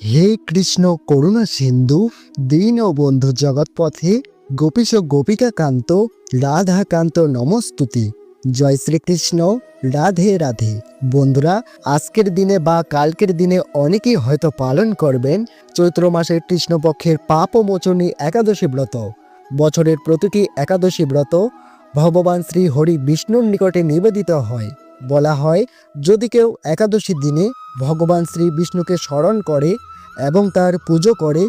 হে কৃষ্ণ করুণা সিন্ধু, দীন ও বন্ধু জগৎপথে গোপীশ গোপিকা কান্ত রাধা কান্ত নমস্তুতি। জয় শ্রীকৃষ্ণ, রাধে রাধে। বন্ধুরা, আজকের দিনে বা কালকের দিনে অনেকেই হয়তো পালন করবেন চৈত্র মাসের কৃষ্ণপক্ষের পাপ মোচনী একাদশী ব্রত। বছরের প্রতিটি একাদশী ব্রত ভগবান শ্রী হরি বিষ্ণুর নিকটে নিবেদিত হয়। বলা হয়, যদি কেউ একাদশী দিনে ভগবান শ্রী বিষ্ণুকে স্মরণ করে এবং তার পুজো করে,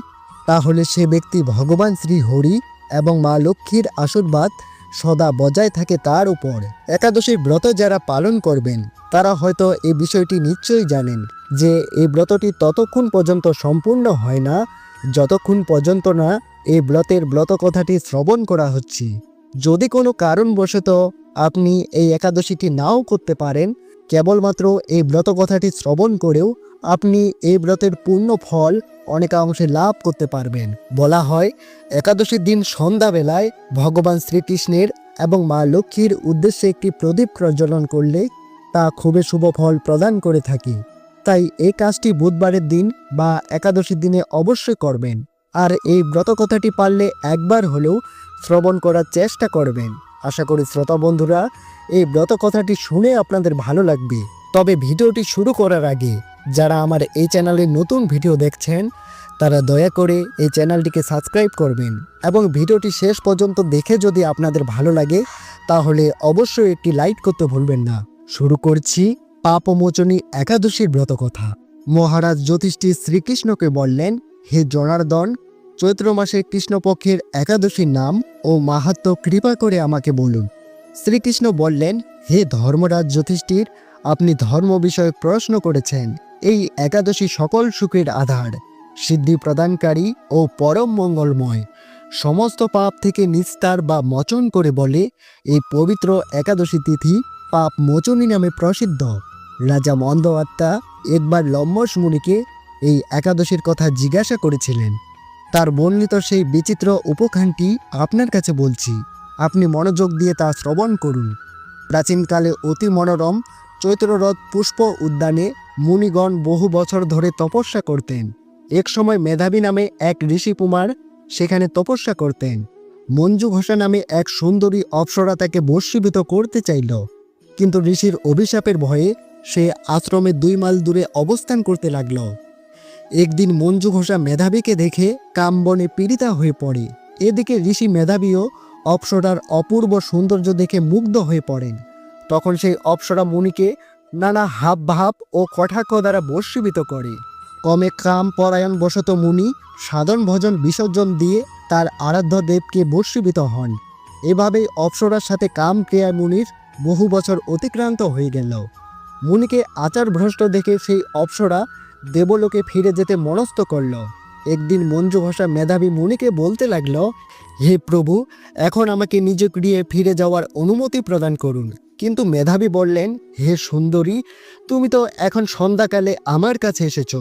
তাহলে সে ব্যক্তি ভগবান শ্রী হরি এবং মা লক্ষ্মীর আশীর্বাদ সদা বজায় থাকে তার উপর। একাদশীর ব্রত যারা পালন করবেন, তারা হয়তো এই বিষয়টি নিশ্চয়ই জানেন যে এই ব্রতটি ততক্ষণ পর্যন্ত সম্পূর্ণ হয় না, যতক্ষণ পর্যন্ত না এই ব্রতের ব্রত কথাটি শ্রবণ করা হচ্ছে। যদি কোনো কারণবশত আপনি এই একাদশীটি নাও করতে পারেন কেবলমাত্র এই ব্রত কথাটি শ্রবণ করেও আপনি এই ব্রতের পূর্ণ ফল অনেকাংশে লাভ করতে পারবেন। বলা হয়, একাদশীর দিন সন্ধ্যাবেলায় ভগবান শ্রীকৃষ্ণের এবং মা লক্ষ্মীর উদ্দেশ্যে একটি প্রদীপ প্রজ্বলন করলে তা খুবই শুভ ফল প্রদান করে থাকি। তাই এই কাজটি বুধবারের দিন বা একাদশীর দিনে অবশ্যই করবেন। আর এই ব্রত কথাটি পারলে একবার হলেও শ্রবণ করার চেষ্টা করবেন। আশা করি শ্রোতা বন্ধুরা, এই ব্রত কথাটি শুনে আপনাদের ভালো লাগবে। তবে ভিডিওটি শুরু করার আগে, যারা আমার এই চ্যানেলে নতুন ভিডিও দেখছেন, তারা দয়া করে এই চ্যানেলটিকে সাবস্ক্রাইব করবেন এবং ভিডিওটি শেষ পর্যন্ত দেখে যদি আপনাদের ভালো লাগে, তাহলে অবশ্যই একটি লাইক করতে ভুলবেন না। শুরু করছি পাপমোচনী একাদশীর ব্রত কথা। মহারাজ জ্যোতিষটি শ্রীকৃষ্ণকে বললেন, হে জনার্দন চৈত্র মাসের কৃষ্ণপক্ষের একাদশীর নাম ও মাহাত্ম কৃপা করে আমাকে বলুন। শ্রীকৃষ্ণ বললেন, হে ধর্মরাজ জ্যোতিষ্ঠির আপনি ধর্ম বিষয়ে প্রশ্ন করেছেন। এই একাদশী সকল সুখের আধার। সিদ্ধি প্রদানকারী ও পরম মঙ্গলময়। সমস্ত পাপ থেকে নিস্তার বা মোচন করে বলে, এই পবিত্র একাদশী তিথি পাপ মোচনী নামে প্রসিদ্ধ। রাজা মন্দ আত্মা একবার লম্বস মুনিকে এই একাদশীর কথা জিজ্ঞাসা করেছিলেন। তার বর্ণিত সেই বিচিত্র উপখানটি আপনার কাছে বলছি। আপনি মনোযোগ দিয়ে তা শ্রবণ করুন। প্রাচীনকালে অতি মনোরম চৈত্ররথ পুষ্প উদ্যানে মুনিগণ বহু বছর ধরে তপস্যা করতেন। এক সময় মেধাবী নামে এক ঋষি কুমার সেখানে তপস্যা করতেন। মঞ্জু ঘোষা নামে এক সুন্দরী অপ্সরা তাকে বর্ষীভূত করতে চাইল। কিন্তু ঋষির অভিশাপের ভয়ে সে আশ্রমে দুই মাইল দূরে অবস্থান করতে লাগল। একদিন মঞ্জু ঘোষা মেধাবীকে দেখে কামবনে পীড়িতা হয়ে পড়ে। এদিকে ঋষি মেধাবীও অপ্সরার অপূর্ব সৌন্দর্য দেখে মুগ্ধ হয়ে পড়েন। তখন সেই অপ্সরা মুনিকে নানা হাব ভাব ও কটাক্ষ দ্বারা বর্ষীভূত করে। কমে কাম পরায়ণ বশত মুনি সাধন ভজন বিসর্জন দিয়ে তার আরাধ্য দেবকে বর্ষীভূত হন। এভাবেই অপ্সরার সাথে কাম ক্রিয়া মুনির বহু বছর অতিক্রান্ত হয়ে গেল। মুনিকে আচার ভ্রষ্ট দেখে সেই অপ্সরা দেবলোকে ফিরে যেতে মনস্থ করল। একদিন মঞ্জু ভাষা মেধাবী মুনিকে বলতে লাগল, হে প্রভু, এখন আমাকে নিজ গৃহে ফিরে যাওয়ার অনুমতি প্রদান করুন। কিন্তু মেধাবী বললেন, হে সুন্দরী, তুমি তো এখন সন্ধ্যাকালে আমার কাছে এসেছ।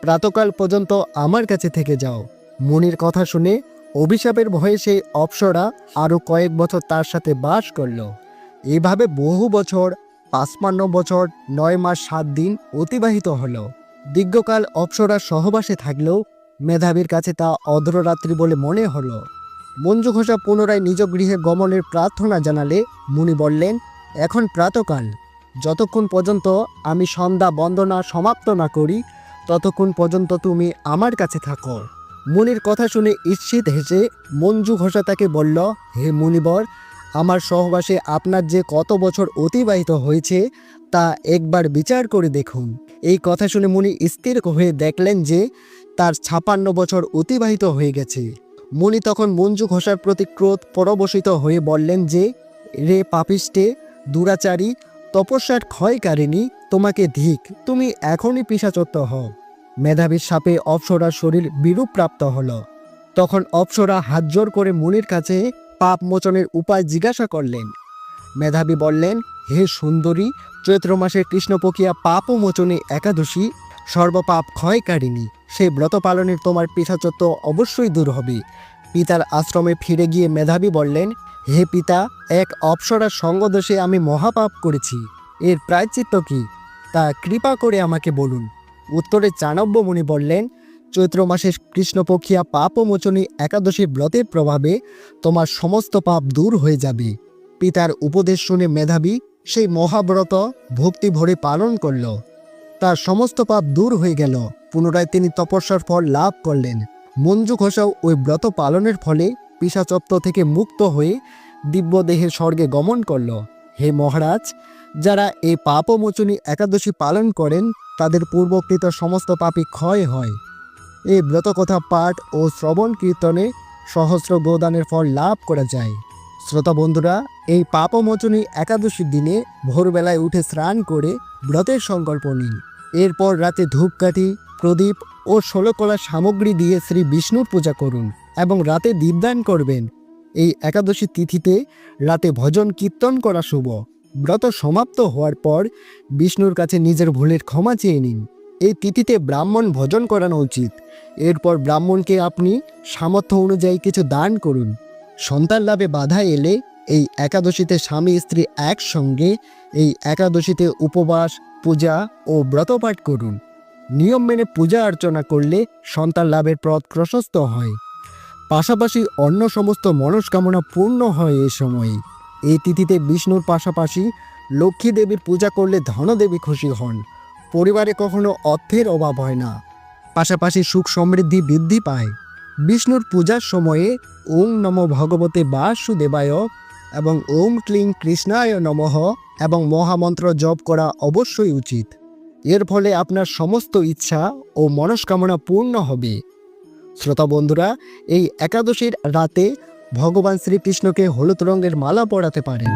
প্রাতকাল পর্যন্ত আমার কাছে থেকে যাও। মুনির কথা শুনে অভিশাপের ভয়ে সেই অপ্সরা আরও কয়েক বছর তার সাথে বাস করল। এভাবে বহু বছর, পাঁচপান্ন বছর, নয় মাস, সাত দিন অতিবাহিত হলো। দীর্ঘকাল অপ্সরার সহবাসে থাকলেও মেধাবীর কাছে তা অর্ধরাত্রি বলে মনে হলো। মঞ্জু ঘোষা পুনরায় নিজ গৃহে গমনের প্রার্থনা জানালে মুনি বললেন, এখন প্রাতকাল। যতক্ষণ পর্যন্ত আমি সন্ধ্যা বন্দনা সমাপ্ত না করি, ততক্ষণ পর্যন্ত তুমি আমার কাছে থাকো। মুনির কথা শুনে ঈর্ষিত হেসে মঞ্জু ঘোষা তাকে বলল, হে মুনিবর আমার সহবাসে আপনার যে কত বছর অতিবাহিত হয়েছে, তা একবার বিচার করে দেখুন। এই কথা শুনে মুনি স্থির হয়ে দেখলেন যে, তার ছাপান্ন বছর অতিবাহিত হয়ে গেছে। মুনি তখন মঞ্জু ঘোষার প্রতি ক্রোধ পরবশিত হয়ে বললেন যে, রে পাপিষ্টে, দুরাচারী, তপস্যার ক্ষয়কারিণী, তোমাকে ধিক, তুমি এখনই পিসাচত্ব হও। মেধাবীর সাপে অপ্সরার শরীর বিরূপ প্রাপ্ত হল। তখন অপ্সরা হাত জোর করে মুনির কাছে পাপ মোচনের উপায় জিজ্ঞাসা করলেন। মেধাবী বললেন, হে সুন্দরী, চৈত্র মাসের কৃষ্ণপক্ষিয়া পাপ মোচনী একাদশী, সর্বপাপ ক্ষয়কারিণী সেই ব্রত পালনের তোমার পিছাচত্ব অবশ্যই দূর হবে। পিতার আশ্রমে ফিরে গিয়ে মেধাবী বললেন, হে পিতা, এক অপ্সরার সঙ্গদোষে আমি মহাপাপ করেছি। এর প্রায়চিত্ত কি? তা কৃপা করে আমাকে বলুন। উত্তরে চাণব্য মুনি বললেন চৈত্র মাসের কৃষ্ণপক্ষিয়া পাপমোচনী একাদশী ব্রতের প্রভাবে তোমার সমস্ত পাপ দূর হয়ে যাবে। পিতার উপদেশ শুনে মেধাবী সেই মহাব্রত ভক্তি ভরে পালন করল। তার সমস্ত পাপ দূর হয়ে গেল। পুনরায় তিনি তপস্যার ফল লাভ করলেন। মঞ্জু ঘোষাও ওই ব্রত পালনের ফলে পিসাচত্ব থেকে মুক্ত হয়ে দিব্যদেহের স্বর্গে গমন করল। হে মহারাজ, যারা এই পাপমোচনী একাদশী পালন করেন, তাদের পূর্বকৃত সমস্ত পাপই ক্ষয় হয়। এই ব্রতকথা পাঠ ও শ্রবণ কীর্তনে সহস্র গোদানের ফল লাভ করা যায়। শ্রোতা বন্ধুরা, এই পাপমোচনী একাদশীর দিনে ভোরবেলায় উঠে স্নান করে ব্রতের সংকল্প নিন। এরপর রাতে ধূপকাঠি, প্রদীপ ও ষোলকলা সামগ্রী দিয়ে শ্রী বিষ্ণুর পূজা করুন এবং রাতে দীপদান করবেন। এই একাদশী তিথিতে রাতে ভজন কীর্তন করা শুভ। ব্রত সমাপ্ত হওয়ার পর বিষ্ণুর কাছে নিজের ভুলের ক্ষমা চেয়ে নিন। এই তিথিতে ব্রাহ্মণ ভজন করানো উচিত। এরপর ব্রাহ্মণকে আপনি সামর্থ্য অনুযায়ী কিছু দান করুন। সন্তান লাভে বাধা এলে এই একাদশীতে স্বামী স্ত্রী একসঙ্গে এই একাদশীতে উপবাস, পূজা ও ব্রতপাঠ করুন। নিয়ম মেনে পূজা অর্চনা করলে সন্তান লাভের পথ প্রশস্ত হয়। পাশাপাশি অন্য সমস্ত মনস্কামনা পূর্ণ হয় এ সময়ে। এই তিথিতে বিষ্ণুর পাশাপাশি লক্ষ্মী দেবীর পূজা করলে ধনদেবী খুশি হন। পরিবারে কখনো অর্থের অভাব হয় না। পাশাপাশি সুখ সমৃদ্ধি বৃদ্ধি পায়। বিষ্ণুর পূজার সময়ে ওম নম ভগবতে বাসুদেবায় এবং ওম ক্লিং কৃষ্ণায় নমঃ এবং মহামন্ত্র জপ করা অবশ্যই উচিত। এর ফলে আপনার সমস্ত ইচ্ছা ও মনস্কামনা পূর্ণ হবে। শ্রোতা বন্ধুরা, এই একাদশীর রাতে ভগবান শ্রীকৃষ্ণকে হলুদ রঙের মালা পরাতে পারেন।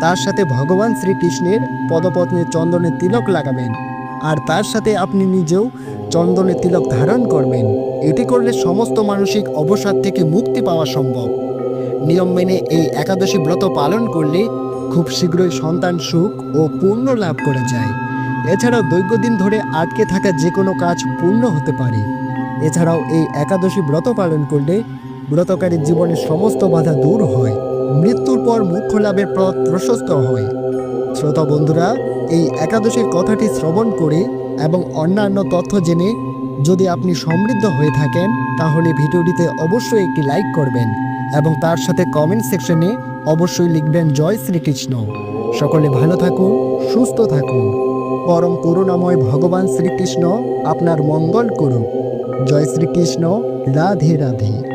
তার সাথে ভগবান শ্রীকৃষ্ণের পদপত্নের চন্দনের তিলক লাগাবেন। আর তার সাথে আপনি নিজেও চন্দনের তিলক ধারণ করবেন। এটি করলে সমস্ত মানসিক অবসাদ থেকে মুক্তি পাওয়া সম্ভব। নিয়ম মেনে এই একাদশী ব্রত পালন করলে খুব শীঘ্রই সন্তান সুখ ও পূর্ণ লাভ করা যায়। এছাড়াও দৈর্ঘ্যদিন ধরে আটকে থাকা যে কোনো কাজ পূর্ণ হতে পারে। এছাড়াও এই একাদশী ব্রত পালন করলে ব্রতকারীর জীবনের সমস্ত বাধা দূর হয়। মৃত্যুর পর মুখ্য লাভের পথ প্রশস্ত হয়। শ্রোতা বন্ধুরা এই একাদশীর কথাটি শ্রবণ করে এবং অন্যান্য তথ্য জেনে যদি আপনি সমৃদ্ধ হয়ে থাকেন, তাহলে ভিডিওটিতে অবশ্যই একটি লাইক করবেন এবং তার সাথে কমেন্ট সেকশনে অবশ্যই লিখবেন, জয় শ্রীকৃষ্ণ। সকলে ভালো থাকুন, সুস্থ থাকুন। পরম করুণাময় ভগবান শ্রীকৃষ্ণ আপনার মঙ্গল করুন জয় শ্রীকৃষ্ণ, রাধে রাধে।